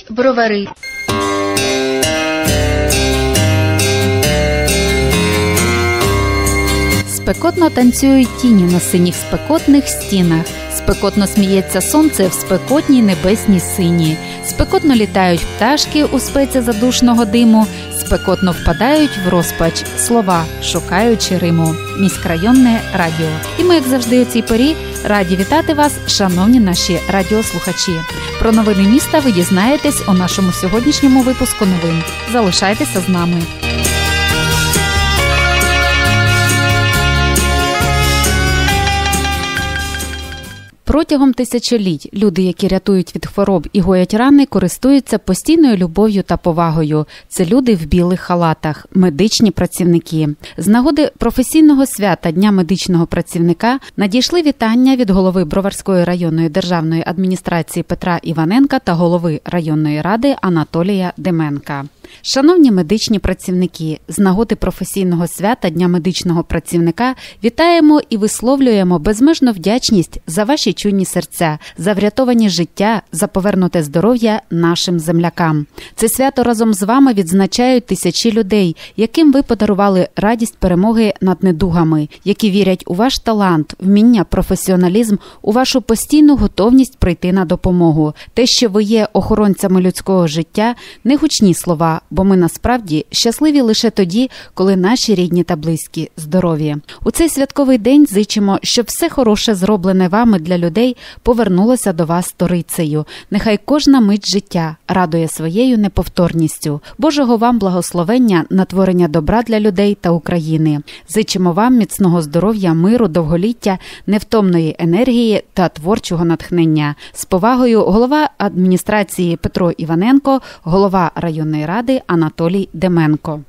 Говорять бровари. Спекотно танцюють тіні на синіх спекотних стінах. Спекотно сміється сонце в спекотній небесній сині. Спекотно літають пташки у спеці задушного диму. Спекотно впадають в розпач слова, шукаючи Риму. Міськрайонне радіо. І ми, як завжди, у цій порі раді вітати вас, шановні наші радіослухачі. Про новини міста ви дізнаєтесь у нашому сьогоднішньому випуску новин. Залишайтеся з нами. Протягом тисячоліть люди, які рятують від хвороб і гоять рани, користуються постійною любов'ю та повагою. Це люди в білих халатах, медичні працівники. З нагоди професійного свята Дня медичного працівника надійшли вітання від голови Броварської районної державної адміністрації Петра Іваненка та голови районної ради Анатолія Деменка. Шановні медичні працівники, з нагоди професійного свята Дня медичного працівника вітаємо і висловлюємо безмежну вдячність за ваші чуйні серця, за врятовані життя, за повернуте здоров'я нашим землякам. Це свято разом з вами відзначають тисячі людей, яким ви подарували радість перемоги над недугами, які вірять у ваш талант, вміння, професіоналізм, у вашу постійну готовність прийти на допомогу. Те, що ви є охоронцями людського життя, не гучні слова бо ми насправді щасливі лише тоді, коли наші рідні та близькі здорові. У цей святковий день зичимо, щоб все хороше зроблене вами для людей повернулося до вас сторицею. Нехай кожна мить життя радує своєю неповторністю. Божого вам благословення на творення добра для людей та України. Зичимо вам міцного здоров'я, миру, довголіття, невтомної енергії та творчого натхнення. З повагою голова адміністрації Петро Іваненко, голова районної ради ради Анатолій Деменко.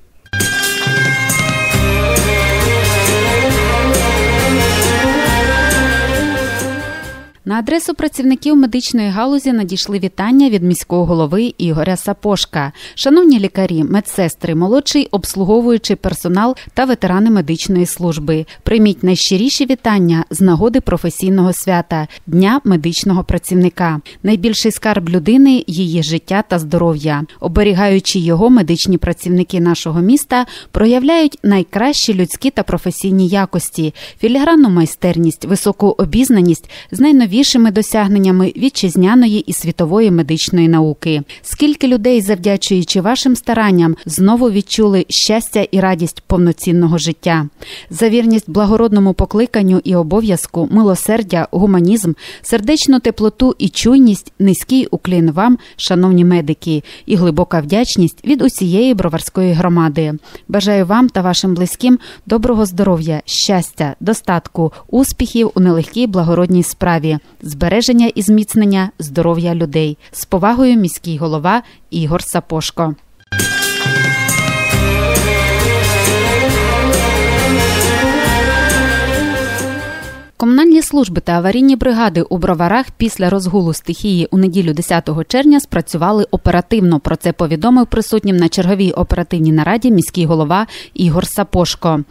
На адресу працівників медичної галузі надійшли вітання від міського голови Ігоря Сапошка. Шановні лікарі, медсестри, молодший обслуговуючий персонал та ветерани медичної служби. Прийміть найщиріші вітання з нагоди професійного свята Дня медичного працівника. Найбільший скарб людини її життя та здоров'я. Оберігаючи його, медичні працівники нашого міста проявляють найкращі людські та професійні якості, філігранну майстерність, високу обізнаність з найновішими найновішими досягненнями вітчизняної і світової медичної науки. Скільки людей, завдячуючи вашим старанням, знову відчули щастя і радість повноцінного життя, за вірність благородному покликанню і обов'язку, милосердя, гуманізм, сердечну теплоту і чуйність, низький уклін вам, шановні медики, і глибока вдячність від усієї броварської громади. Бажаю вам та вашим близьким доброго здоров'я, щастя, достатку, успіхів у нелегкій благородній справі збереження і зміцнення здоров'я людей. З повагою міський голова Ігор Сапошко. Комунальні служби та аварійні бригади у броварах після розгулу стихії у неділю 10 червня спрацювали оперативно. Про це повідомив присутнім на черговій оперативній нараді міський голова Ігор Сапошко.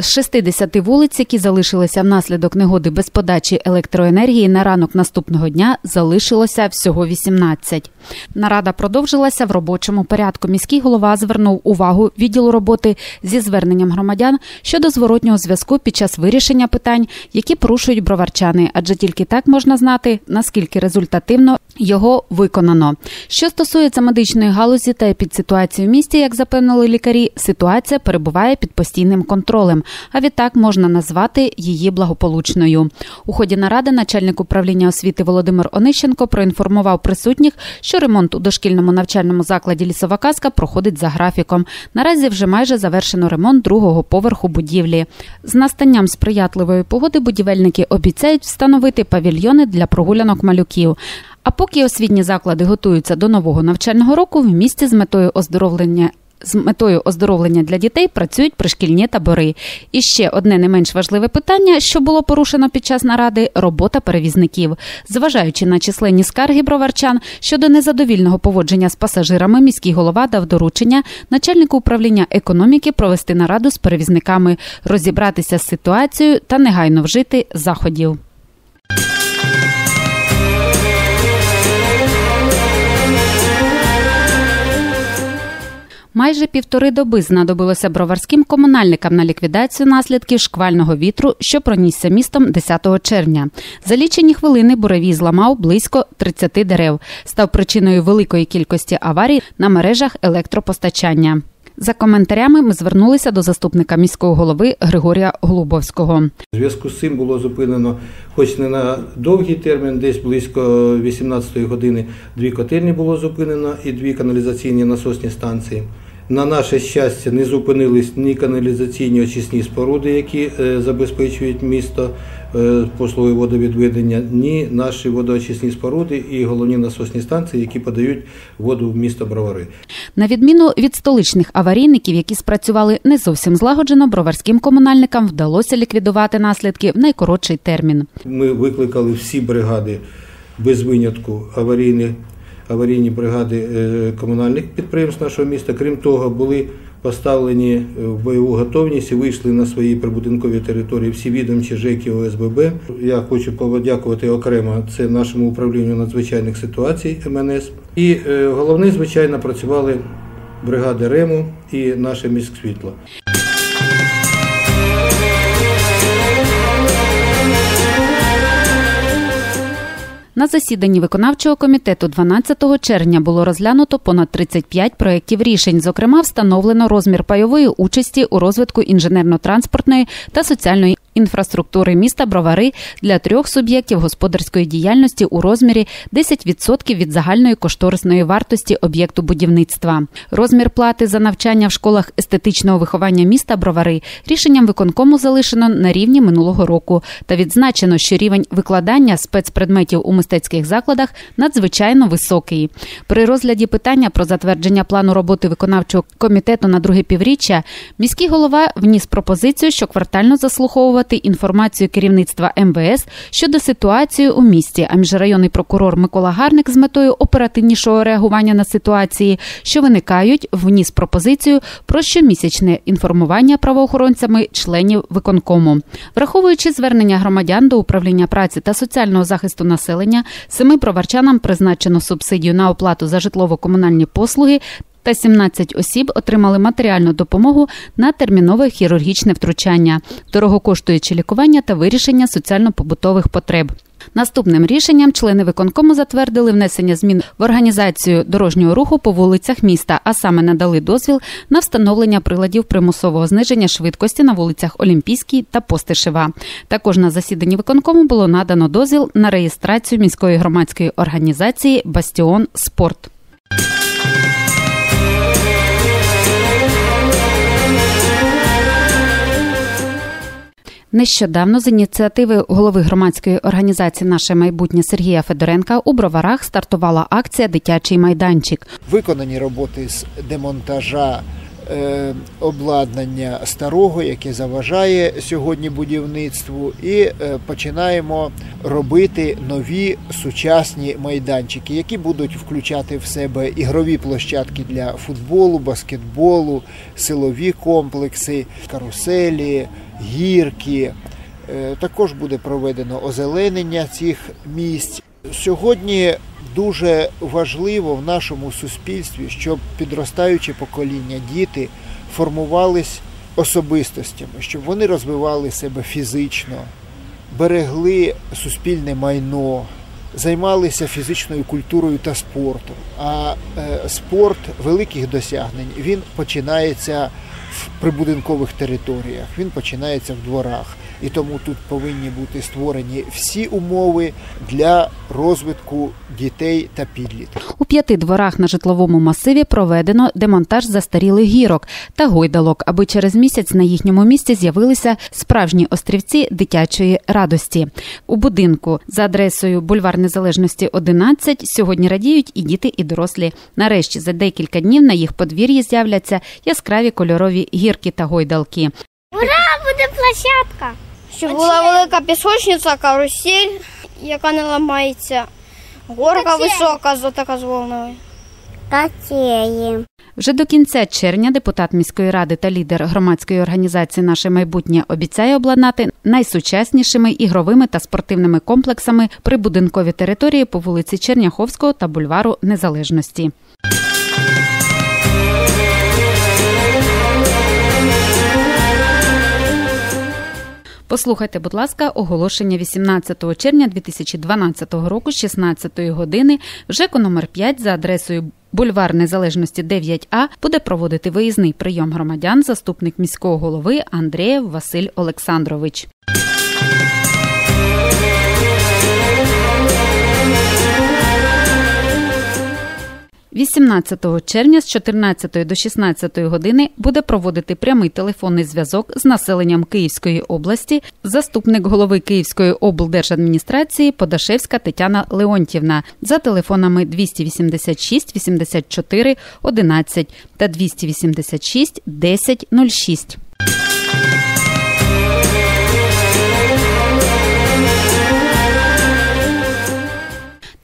З 60 вулиць, які залишилися внаслідок негоди без подачі електроенергії, на ранок наступного дня залишилося всього 18. Нарада продовжилася в робочому порядку. Міський голова звернув увагу відділу роботи зі зверненням громадян щодо зворотнього зв'язку під час вирішення питань, які порушують броварчани, адже тільки так можна знати наскільки результативно його виконано. Що стосується медичної галузі та епідситуації в місті, як запевнили лікарі, ситуація перебуває під постійним контролем а відтак можна назвати її благополучною. У ході наради начальник управління освіти Володимир Онищенко проінформував присутніх, що ремонт у дошкільному навчальному закладі лісова казка проходить за графіком. Наразі вже майже завершено ремонт другого поверху будівлі. З настанням сприятливої погоди будівельники обіцяють встановити павільйони для прогулянок малюків. А поки освітні заклади готуються до нового навчального року, в місті з метою оздоровлення З метою оздоровлення для дітей працюють пришкільні табори. І ще одне не менш важливе питання, що було порушено під час наради робота перевізників. Зважаючи на численні скарги броварчан щодо незадовільного поводження з пасажирами, міський голова дав доручення начальнику управління економіки провести нараду з перевізниками, розібратися з ситуацією та негайно вжити заходів. Майже півтори доби знадобилося броварським комунальникам на ліквідацію наслідків шквального вітру, що пронісся містом 10 червня. За лічені хвилини буревій зламав близько 30 дерев, став причиною великої кількості аварій на мережах електропостачання. За коментарями ми звернулися до заступника міського голови Григорія Голубовського. У зв'язку з цим було зупинено, хоч не на довгий термін, десь близько 18-ї години, дві котельні було зупинено і дві каналізаційні насосні станції. На наше щастя, не зупинились ні каналізаційні очисні споруди, які е, забезпечують місто е, послугою водовідведення, ні наші водоочисні споруди і головні насосні станції, які подають воду в місто Бровари. На відміну від столичних аварійників, які спрацювали не зовсім злагоджено, броварським комунальникам вдалося ліквідувати наслідки в найкоротший термін. Ми викликали всі бригади без винятку аварійні, аварійні бригади е, комунальних підприємств нашого міста. Крім того, були поставлені е, в бойову готовність і вийшли на свої прибудинкові території всі відомчі ЖЕКи ОСББ. Я хочу подякувати окремо це нашому управлінню надзвичайних ситуацій МНС. І е, головне, звичайно, працювали бригади РЕМу і наше міськсвітло. На засіданні виконавчого комітету 12 червня було розглянуто понад 35 проєктів рішень. Зокрема, встановлено розмір пайової участі у розвитку інженерно-транспортної та соціальної інфраструктури міста Бровари для трьох суб'єктів господарської діяльності у розмірі 10% від загальної кошторисної вартості об'єкту будівництва. Розмір плати за навчання в школах естетичного виховання міста Бровари рішенням виконкому залишено на рівні минулого року та відзначено, що рівень викладання спецпредметів у мистецьких закладах надзвичайно високий. При розгляді питання про затвердження плану роботи виконавчого комітету на друге півріччя міський голова вніс пропозицію, що квартально заслуховувати інформацію керівництва МВС щодо ситуації у місті. А міжрайонний прокурор Микола Гарник з метою оперативнішого реагування на ситуації, що виникають, вніс пропозицію про щомісячне інформування правоохоронцями членів виконкому, враховуючи звернення громадян до управління праці та соціального захисту населення, семи броварчанам призначено субсидію на оплату за житлово-комунальні послуги. Та 17 осіб отримали матеріальну допомогу на термінове хірургічне втручання, дорогокоштуючи лікування та вирішення соціально-побутових потреб. Наступним рішенням члени виконкому затвердили внесення змін в організацію дорожнього руху по вулицях міста, а саме надали дозвіл на встановлення приладів примусового зниження швидкості на вулицях Олімпійській та Постишева. Також на засіданні виконкому було надано дозвіл на реєстрацію міської громадської організації Бастіон Спорт. Нещодавно з ініціативи голови громадської організації Наше майбутнє Сергія Федоренка у броварах стартувала акція Дитячий майданчик. Виконані роботи з демонтажа обладнання старого, яке заважає сьогодні будівництву, і е, починаємо робити нові сучасні майданчики, які будуть включати в себе ігрові площадки для футболу, баскетболу, силові комплекси, каруселі гірки. Е, Також буде проведено озеленення цих місць. Сьогодні дуже важливо в нашому суспільстві, щоб підростаюче покоління діти формувались особистостями, щоб вони розвивали себе фізично, берегли суспільне майно, займалися фізичною культурою та спортом. А е, спорт великих досягнень він починається в прибудинкових територіях, він починається в дворах. І тому тут повинні бути створені всі умови для розвитку дітей та підлітків. У п'яти дворах на житловому масиві проведено демонтаж застарілих гірок та гойдалок, аби через місяць на їхньому місці з'явилися справжні острівці дитячої радості. У будинку за адресою бульвар Незалежності 11 сьогодні радіють і діти, і дорослі. Нарешті за декілька днів на їх подвір'ї з'являться яскраві кольорові гірки та гойдалки. буде площадка. Щоб була велика пісочниця, карусель, яка не ламається, горка висока, з така з волною. Катеї. Вже до кінця червня депутат міської ради та лідер громадської організації Наше майбутнє обіцяє обладнати найсучаснішими ігровими та спортивними комплексами прибудинкові території по вулиці Черняховського та бульвару Незалежності. Послухайте, будь ласка, оголошення 18 червня 2012 року, з 16 години, в ЖЕКу номер 5 за адресою Бульвар Незалежності 9А буде проводити виїзний прийом громадян заступник міського голови Андреєв Василь Олександрович. 18 червня з 14 до 16 години буде проводити прямий телефонний зв'язок з населенням Київської області заступник голови Київської облдержадміністрації Подашевська Тетяна Леонтівна за телефонами 286 84 11 та 286 10 06.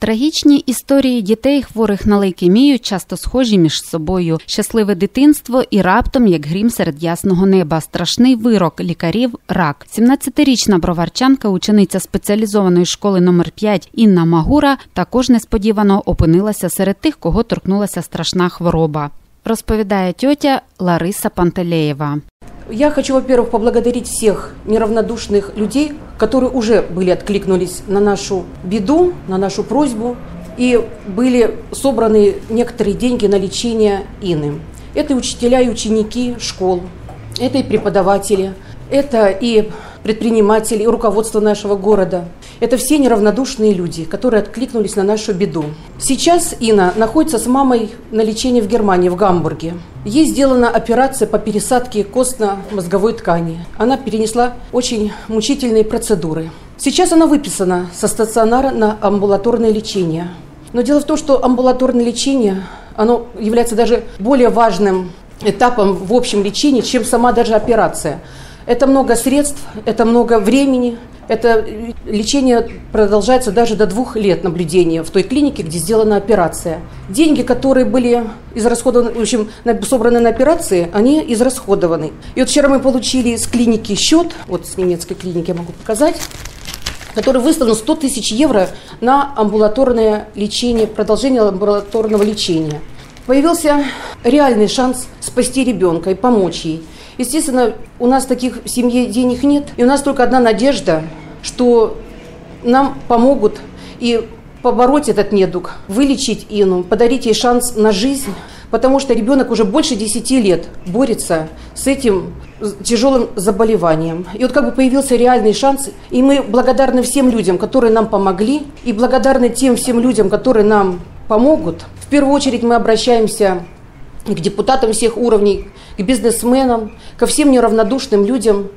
Трагічні історії дітей, хворих на лейкемію, часто схожі між собою. Щасливе дитинство і раптом, як грім серед ясного неба, страшний вирок лікарів рак. 17-річна броварчанка, учениця спеціалізованої школи номер 5 Інна Магура, також несподівано опинилася серед тих, кого торкнулася страшна хвороба. Розповідає тьотя Лариса Пантелеєва. Я хочу, во-первых, поблагодарить всех неравнодушных людей, которые уже были откликнулись на нашу беду, на нашу просьбу, и были собраны некоторые деньги на лечение Ины. Это и учителя и ученики школ, это и преподаватели, это и предприниматели, и руководство нашего города. Это все неравнодушные люди, которые откликнулись на нашу беду. Сейчас Инна находится с мамой на лечении в Германии, в Гамбурге. Ей сделана операция по пересадке костно-мозговой ткани. Она перенесла очень мучительные процедуры. Сейчас она выписана со стационара на амбулаторное лечение. Но дело в том, что амбулаторное лечение, оно является даже более важным этапом в общем лечении, чем сама даже операция. Это много средств, это много времени, это лечение продолжается даже до двух лет наблюдения в той клинике, где сделана операция. Деньги, которые были израсходованы, в общем, собраны на операции, они израсходованы. И вот вчера мы получили с клиники счет, вот с немецкой клиники я могу показать, который выставлен 100 тысяч евро на амбулаторное лечение, продолжение амбулаторного лечения. Появился реальный шанс спасти ребенка и помочь ей. Естественно, у нас таких в семье денег нет, и у нас только одна надежда, что нам помогут и побороть этот недуг, вылечить Ину, подарить ей шанс на жизнь, потому что ребенок уже больше 10 лет борется с этим тяжелым заболеванием. И вот как бы появился реальный шанс, и мы благодарны всем людям, которые нам помогли, и благодарны тем всем людям, которые нам помогут. В первую очередь мы обращаемся к депутатам всех уровней, к бизнесменам, ко всем неравнодушным людям,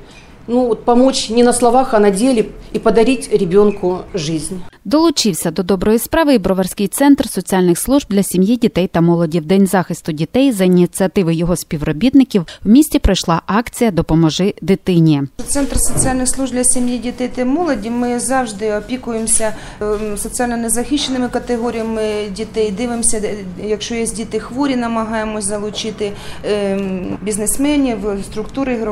ну, вот помочь не на словах, а на деле и подарить ребенку жизнь. Долучився до доброї справи і Броварський центр соціальних служб для сім'ї, дітей та молоді. В день захисту дітей за ініціативи його співробітників в місті пройшла акція Допоможи дитині. Центр соціальних служб для сім'ї, дітей та молоді. Ми завжди опікуємося ем, соціально незахищеними категоріями дітей. Дивимося, якщо є діти хворі, намагаємось залучити ем, бізнесменів, структури,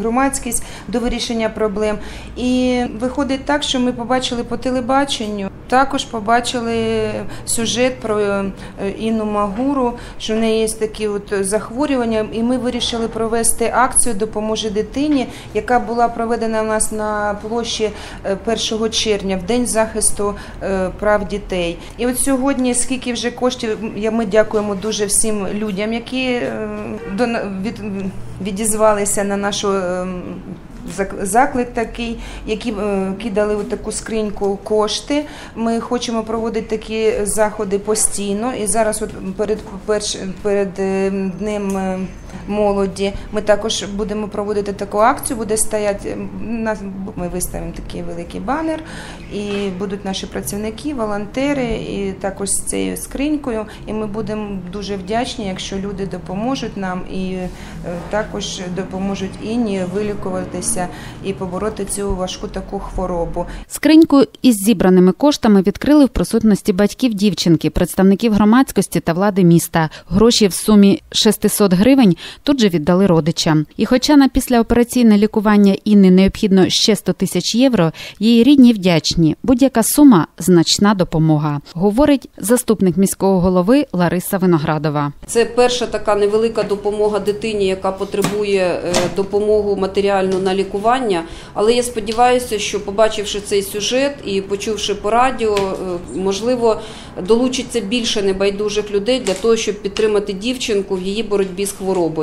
громадськість до вирішення проблем. І виходить так, що ми побачили по телебаченню Також побачили сюжет про е, Інну Магуру, що в неї є такі от захворювання, і ми вирішили провести акцію Допоможе дитині, яка була проведена у нас на площі е, 1 червня, в день захисту е, прав дітей. І от сьогодні, скільки вже коштів, ми дякуємо дуже всім людям, які е, від, відізвалися на нашу. Заклик такий, які е, кидали в таку скриньку кошти. Ми хочемо проводити такі заходи постійно. І зараз, от перед перед е, днем е, молоді, ми також будемо проводити таку акцію. Буде стояти нас. Ми виставимо такий великий банер, і будуть наші працівники, волонтери, і також з цією скринькою. І ми будемо дуже вдячні, якщо люди допоможуть нам і е, також допоможуть інні вилікуватися і побороти цю важку таку хворобу. Скриньку із зібраними коштами відкрили в присутності батьків дівчинки, представників громадськості та влади міста. Гроші в сумі 600 гривень тут же віддали родичам. І хоча на післяопераційне лікування Інни необхідно ще 100 тисяч євро, її рідні вдячні. Будь-яка сума значна допомога, говорить заступник міського голови Лариса Виноградова. Це перша така невелика допомога дитині, яка потребує е, допомогу матеріальну на лікування. Але я сподіваюся, що побачивши цей сюжет і почувши по радіо, е, можливо, долучиться більше небайдужих людей для того, щоб підтримати дівчинку в її боротьбі з хворобою.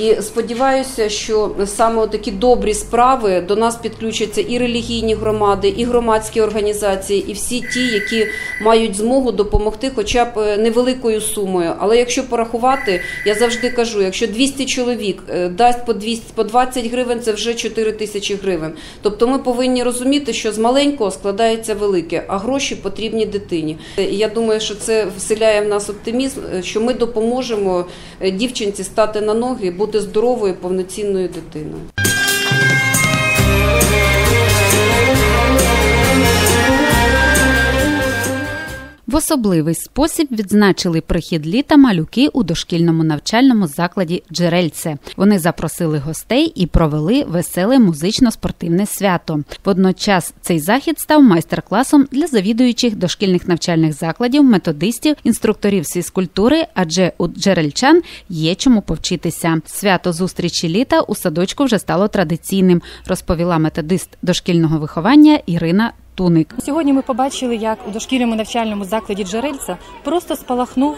І сподіваюся, що саме такі добрі справи до нас підключаться і релігійні громади, і громадські організації, і всі ті, які мають змогу допомогти, хоча б е, невеликою сумою. Але якщо порахувати, я завжди кажу, якщо 200 чоловік е, дасть по 200, по 20 гривень, це вже 4 тисячі гривень. Тобто ми повинні розуміти, що з маленького складається велике, а гроші потрібні дитині. Е, І я думаю, що це вселяє в нас оптимізм, що ми допоможемо дівчинці стати на ноги, бути здоровою, повноцінною дитиною. В особливий спосіб відзначили прихід літа малюки у дошкільному навчальному закладі Джерельце. Вони запросили гостей і провели веселе музично-спортивне свято. Водночас цей захід став майстер-класом для завідуючих дошкільних навчальних закладів, методистів, інструкторів з фізкультури, адже у джерельчан є чому повчитися. Свято зустрічі літа у садочку вже стало традиційним, розповіла методист дошкільного виховання Ірина Туник. Сьогодні ми побачили, як у дошкільному навчальному закладі джерельця просто спалахнув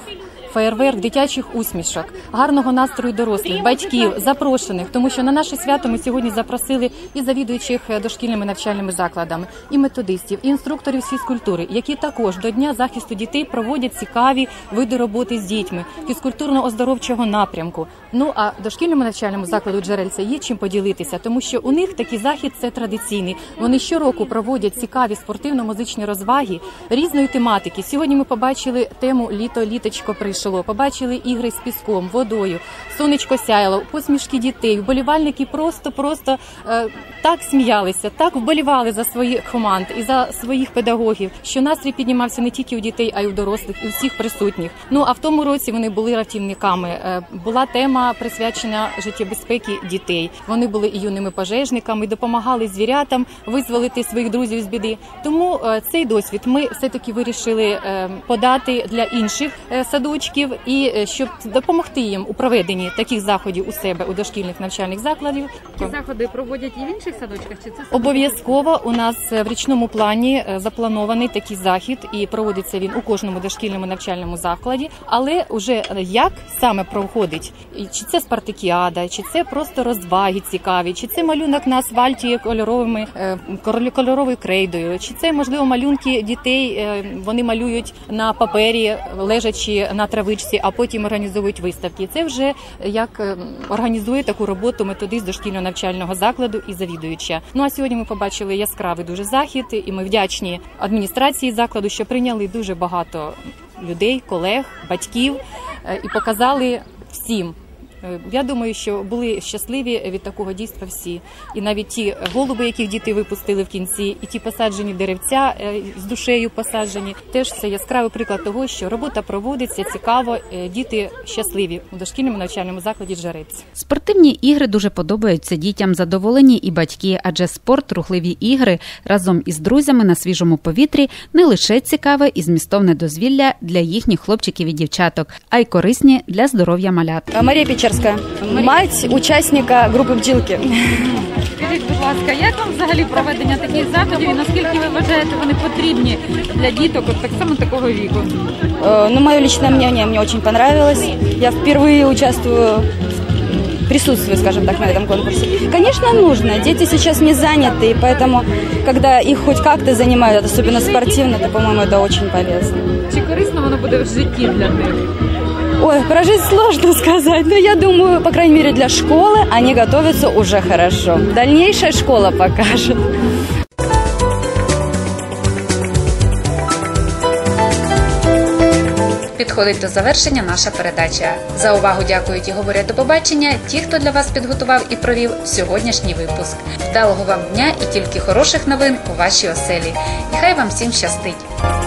феєрверк дитячих усмішок, гарного настрою дорослих, батьків, запрошених, тому що на наше свято ми сьогодні запросили і завідуючих е, дошкільними навчальними закладами, і методистів, і інструкторів з фізкультури, які також до дня захисту дітей проводять цікаві види роботи з дітьми, фізкультурно-оздоровчого напрямку. Ну а дошкільному навчальному закладу джерельця є чим поділитися, тому що у них такий захід це традиційний. Вони щороку проводять цікаві спортивно-музичні розваги різної тематики. Сьогодні ми побачили тему Літо літочко прийшло. Побачили ігри з піском, водою, сонечко сяяло, посмішки дітей. Вболівальники просто-просто е, так сміялися, так вболівали за своїх команд і за своїх педагогів, що настрій піднімався не тільки у дітей, а й у дорослих, і у всіх присутніх. Ну а в тому році вони були ратівниками. Е, Була тема присвячена життєбезпеки дітей. Вони були і юними пожежниками, допомагали звірятам визволити своїх друзів з біди. Тому е, цей досвід ми все таки вирішили е, подати для інших е, садочків і е, щоб допомогти їм у проведенні таких заходів у себе у дошкільних навчальних закладів. Ці заходи проводять і в інших садочках? Чи це Обов'язково у нас е, в річному плані е, запланований такий захід, і проводиться він у кожному дошкільному навчальному закладі. Але уже е, як саме проходить, чи це спартакіада, чи це просто розваги цікаві, чи це малюнок на асфальті кольоровими кольоровою крейдою, чи це можливо малюнки дітей. Вони малюють на папері, лежачи на травичці, а потім організовують виставки. Це вже як е, організує таку роботу методист дошкільного навчального закладу і завідуюча. Ну а сьогодні ми побачили яскравий дуже захід, і ми вдячні адміністрації закладу, що прийняли дуже багато людей, колег, батьків е, і показали всім. Е, Я думаю, що були щасливі від такого дійства всі. І навіть ті голуби, яких діти випустили в кінці, і ті посаджені деревця е, з душею посаджені, теж це яскравий приклад того, що робота проводиться цікаво, е, діти щасливі у дошкільному навчальному закладі Джерельці. Спортивні ігри дуже подобаються дітям, задоволені і батьки, адже спорт, рухливі ігри разом із друзями на свіжому повітрі не лише цікаве і змістовне дозвілля для їхніх хлопчиків і дівчаток, а й корисні для здоров'я малят. Мария Печерская, мать участника группы «Бджілки». Скажіть, будь ласка, як вам взагалі проведення таких заходів і наскільки ви вважаєте вони потрібні для діток от так само такого віку? Э, Ну, мое личное мнение мне очень понравилось. Я впервые участвую, присутствую, скажем так, на этом конкурсе. Конечно, нужно. Дети сейчас не заняты, и поэтому, когда их хоть как-то занимают, особенно спортивно, то, по-моему, это очень полезно. Чи корисно воно буде в житті для них? Ой, прожить сложно сказать, но я думаю, по крайней мере, для школы они готовятся уже хорошо. Дальнейшая школа покажет. Підходить до завершення наша передача. За увагу дякують і говорять до побачення ті, хто для вас підготував і провів сьогоднішній випуск. Вдалого вам дня і тільки хороших новин у вашій оселі. І хай вам всім щастить!